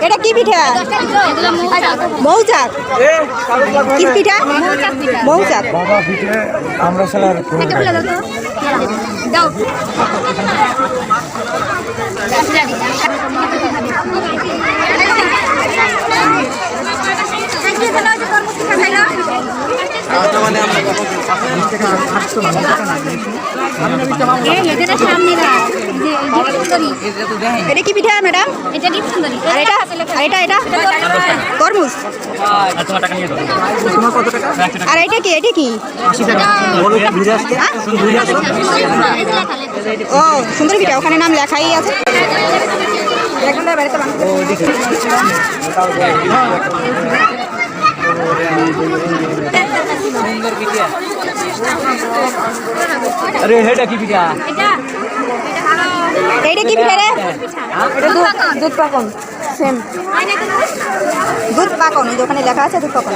এটা কি পিঠা? মৌচাক। কি পিঠা? মৌচাক। বাবা পিঠে আমরা সালার দাও সামনে রাখ যে সুন্দরী এটা কি পিঠা ম্যাডাম? এটা আর এটা আর এটা? এটা তরমুজ? আর এটা কি? এটা কি? হ্যাঁ? ও সুন্দর পিঠা ওখানে নাম লেখাই আছে। বাড়িতে আরে এটা কি পিঠা? এইটা কি পিঠা রে? এটা দুধ দুধ পাকন। সেম দুধ। পাকন এই ওখানে লেখা আছে দুধ পাকন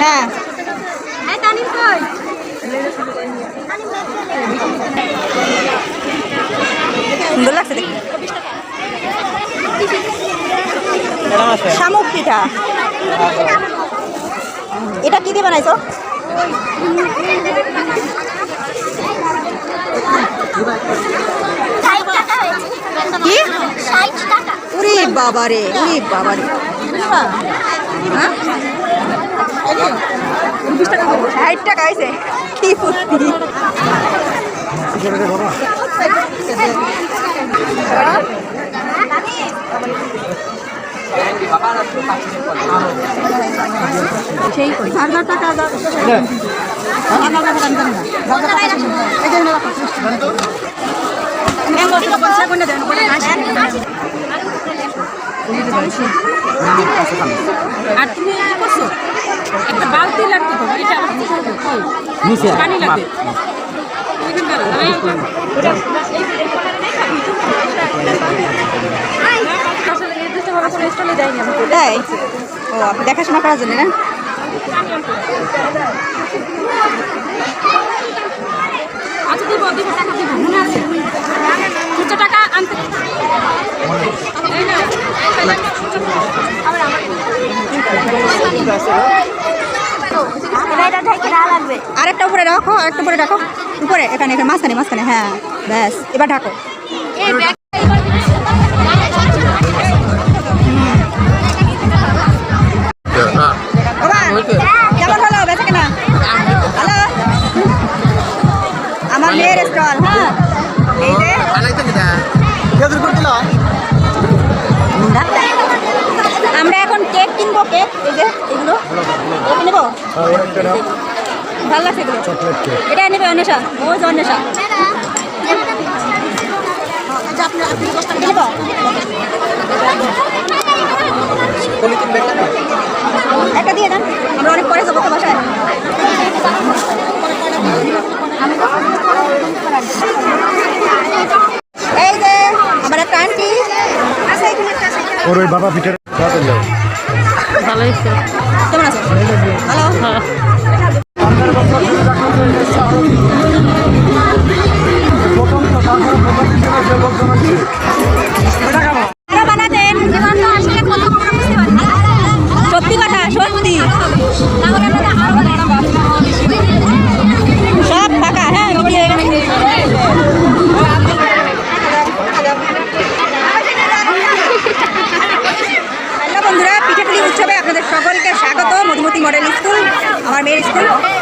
হ্যাঁ সুন্দর লাগছে দেখতে শামুক পিঠা এটা কি দিয়ে বানাইছো? কি? উরি বাবা রে উরি বাবা রে হ্যাঁ? ষাট টাকা হয়েছে কি ফুর্তি। সেই হাজার টাকা আর তুমি করছ একটা বালতি লাগতো তো এটা পানি লাগবে এখানকার আমি আসলে নির্দিষ্টভাবে কোনো স্টলে দেয়নি আমি তাই? ও আপনি দেখাশোনা করার জন্য না? আচ্ছা দিব দিব টাকা দিব মনে আছে? খুচরো টাকা আনতে। আরেকটা উপরে রাখো আরেকটা উপরে রাখো। উপরে এখানে এখানে মাঝখানে মাঝখানে হ্যাঁ ব্যাস এবার ঢাকো। কিনবো কেক এই যে এগুলো। নেব? ভালো লাগছে এগুলো। এটা নেবে অন্বেষা। ও যে অন্বেষা। একটা দিয়ে দেন, আমরা অনেক পরে যাব এই যে, আমার একটা আন্টি আছে এখানে। একটা আছে। ওর বাবা যাও কেমন আছো? ভালো।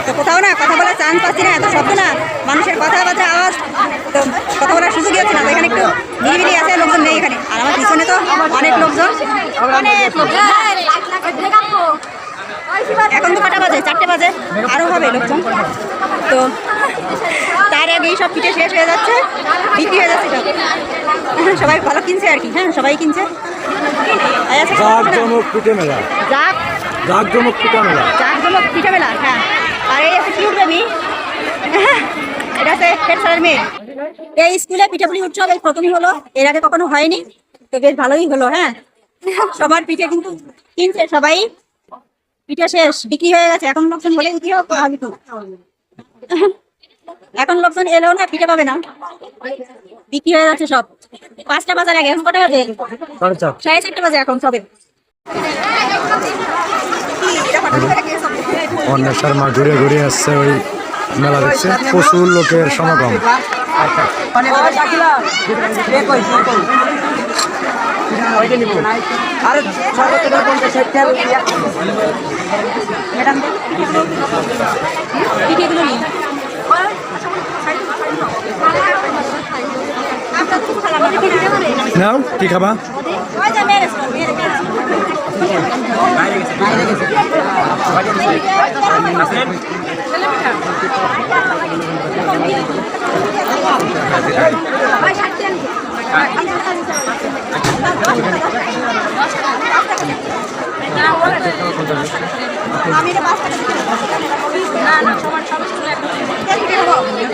তো কোথাও না কথা বলার চান্স পাচ্ছি না এত শব্দ না। মানুষের কথা কথাবার্তা আওয়াজ। তো কথা বলার সুযোগই হচ্ছে না তো এখানে একটু নিরিবিলি আছে লোকজন নেই এখানে। আর আমার পিছনে তো অনেক লোকজন। অনেক লোকজন এখন তো কটা বাজে? চারটে বাজে। আরও হবে লোকজন। তো তার আগেই সব পিঠে শেষ হয়ে যাচ্ছে। বিক্রি হয়ে যাচ্ছে সব। সবাই ভালো কিনছে আর কি। হ্যাঁ সবাই কিনছে। মেলা। জাক জাক জমক পিঠা মেলা। জাকজমক পিঠে মেলা হ্যাঁ। আর এই আছে কিউট বেবি। এটা আছে হেড স্যারের মেয়ে। এই স্কুলে পিঠাপুলি উৎসব এই প্রথমই হলো এর আগে কখনো হয়নি তো বেশ ভালোই হলো হ্যাঁ। সবার পিঠে কিন্তু কিনছে সবাই। পিঠে শেষ বিক্রি হয়ে গেছে। এখন লোকজন বলে বিক্রি হোক আমি তো। এখন লোকজন এলেও না পিঠে পাবে না। বিক্রি হয়ে যাচ্ছে সব। পাঁচটা বাজার আগে এখন কটা বাজে? সাড়ে চারটে বাজে এখন সবে। অন্য শর্মা ঘুরে ঘুরে আসছে ওই মেলা দেখছে। প্রচুর লোকের সমাগম। কি খাবা?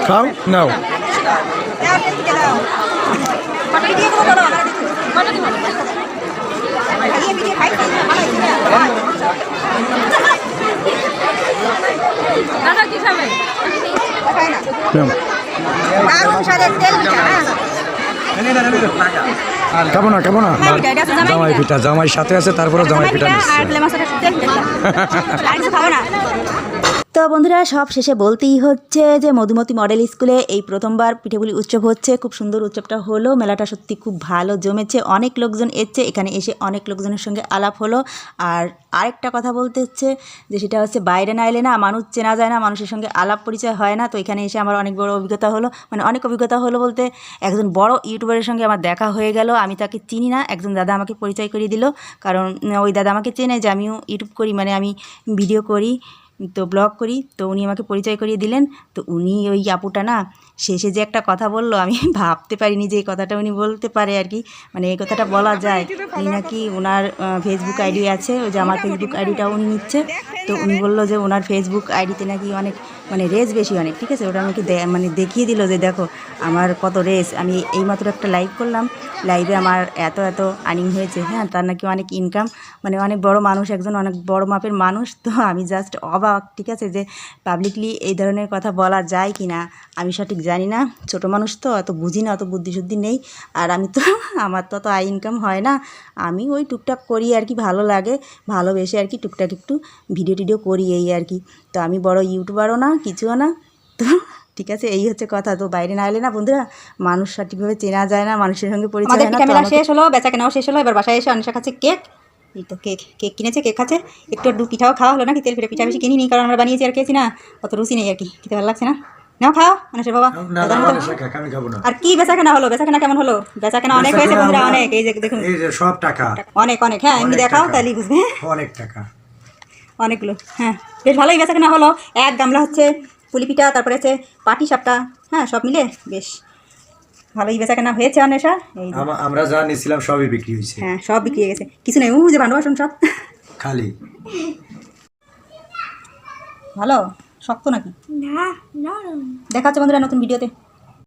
খাও নাও কটা দেবো কটা দিব খাইয়ে পিঠে খাইছি, বানাইছি না। দাদা কি খাবে খাই না। নাও। দারুণ স্বাদের তেল পিঠা, হ্যাঁ। খাব না খাব না জামাই পিঠা, জামাই সাথে আছে তারপরে জামাই পিঠা খাব না তো বন্ধুরা, সব শেষে বলতেই হচ্ছে যে মধুমতি মডেল স্কুলে এই প্রথমবার পিঠেপুলি উৎসব হচ্ছে। খুব সুন্দর উৎসবটা হলো। মেলাটা সত্যি খুব ভালো জমেছে। অনেক লোকজন এসছে। এখানে এসে অনেক লোকজনের সঙ্গে আলাপ হলো। আর আরেকটা কথা বলতে হচ্ছে যে সেটা হচ্ছে বাইরে না এলে না মানুষ চেনা যায় না, মানুষের সঙ্গে আলাপ পরিচয় হয় না। তো এখানে এসে আমার অনেক বড় অভিজ্ঞতা হলো। মানে অনেক অভিজ্ঞতা হলো বলতে একজন বড় ইউটিউবারের সঙ্গে আমার দেখা হয়ে গেল। আমি তাকে চিনি না। একজন দাদা আমাকে পরিচয় করিয়ে দিল। কারণ ওই দাদা আমাকে চেনে যে আমিও ইউটিউব করি মানে আমি ভিডিও করি। তো ব্লগ করি। তো উনি আমাকে পরিচয় করিয়ে দিলেন। তো উনি ওই আপুটা না, শেষে যে একটা কথা বলল, আমি ভাবতে পারিনি যে এই কথাটা উনি বলতে পারে আর কি। মানে এই কথাটা বলা যায়। উনি নাকি ওনার ফেসবুক আইডি আছে। ওই যে আমার ফেসবুক আইডিটাও উনি নিচ্ছে। তো উনি বলল যে ওনার ফেসবুক আইডিতে নাকি অনেক মানে রেস বেশি অনেক, ঠিক আছে? ওটা আমাকে মানে দেখিয়ে দিল যে দেখো, আমার কত রেস। আমি এইমাত্র একটা লাইভ করলাম। লাইভে আমার এত এত আর্নিং হয়েছে। হ্যাঁ তার নাকি অনেক ইনকাম মানে অনেক বড় মানুষ একজন অনেক বড় মাপের মানুষ তো আমি জাস্ট অবাক ঠিক আছে? যে পাবলিকলি এই ধরনের কথা বলা যায় কি না আমি সঠিক জানি না। ছোট মানুষ তো অত বুঝি না অত বুদ্ধিশুদ্ধি নেই। আর আমি তো আমার তো অত আয় ইনকাম হয় না। আমি ওই টুকটাক করি আর কি ভালো লাগে। ভালোবেসে আর কি টুকটাক একটু ভিডিও টিডিও করি এই আর কি। তো আমি বড় ইউটিউবারও না কিছুও না। তো ঠিক আছে? এই হচ্ছে কথা। তো বাইরে না এলে না বন্ধুরা মানুষ সঠিকভাবে চেনা যায় না মানুষের সঙ্গে পরিচয় হয় না শেষ হলো বেচা কেনাও শেষ হলো। এবার বাসায় এসে অনেশা কাছে কেক তো কেক কেক কিনেছে কেক খাচ্ছে। একটু একটু পিঠাও খাওয়া হলো নাকি? তেল পিঠা পিঠা বেশি কিনিনি কারণ আমরা বানিয়েছি আর খেয়েছি না। অত রুচি নেই আর কি খেতে ভালো লাগছে না। নাও খাও মানুষের বাবা। আর কি বেচা কেনা হলো? বেচা কেনা কেমন হলো? বেচা কেনা অনেক হয়েছে বন্ধুরা অনেক। এই যে দেখুন। এই যে সব টাকা। অনেক অনেক। হ্যাঁ এমনি দেখাও তাহলে বুঝবে। অনেক টাকা। অনেকগুলো। হ্যাঁ বেশ ভালোই বেচা কেনা হলো। এক গামলা হচ্ছে পুলি পিঠা তারপরে হচ্ছে পাটি সাপটা। হ্যাঁ সব মিলে বেশ। ভালোই বেচা কেনা হয়েছে অনেশা এই আমরা যা নিয়েছিলাম সবই বিক্রি হয়েছে। হ্যাঁ সব বিক্রি হয়ে গেছে। কিছু নেই উ যে ভালো বাসন সব। খালি। ভালো? শক্ত নাকি? দেখা হচ্ছে বন্ধুরা নতুন ভিডিওতে।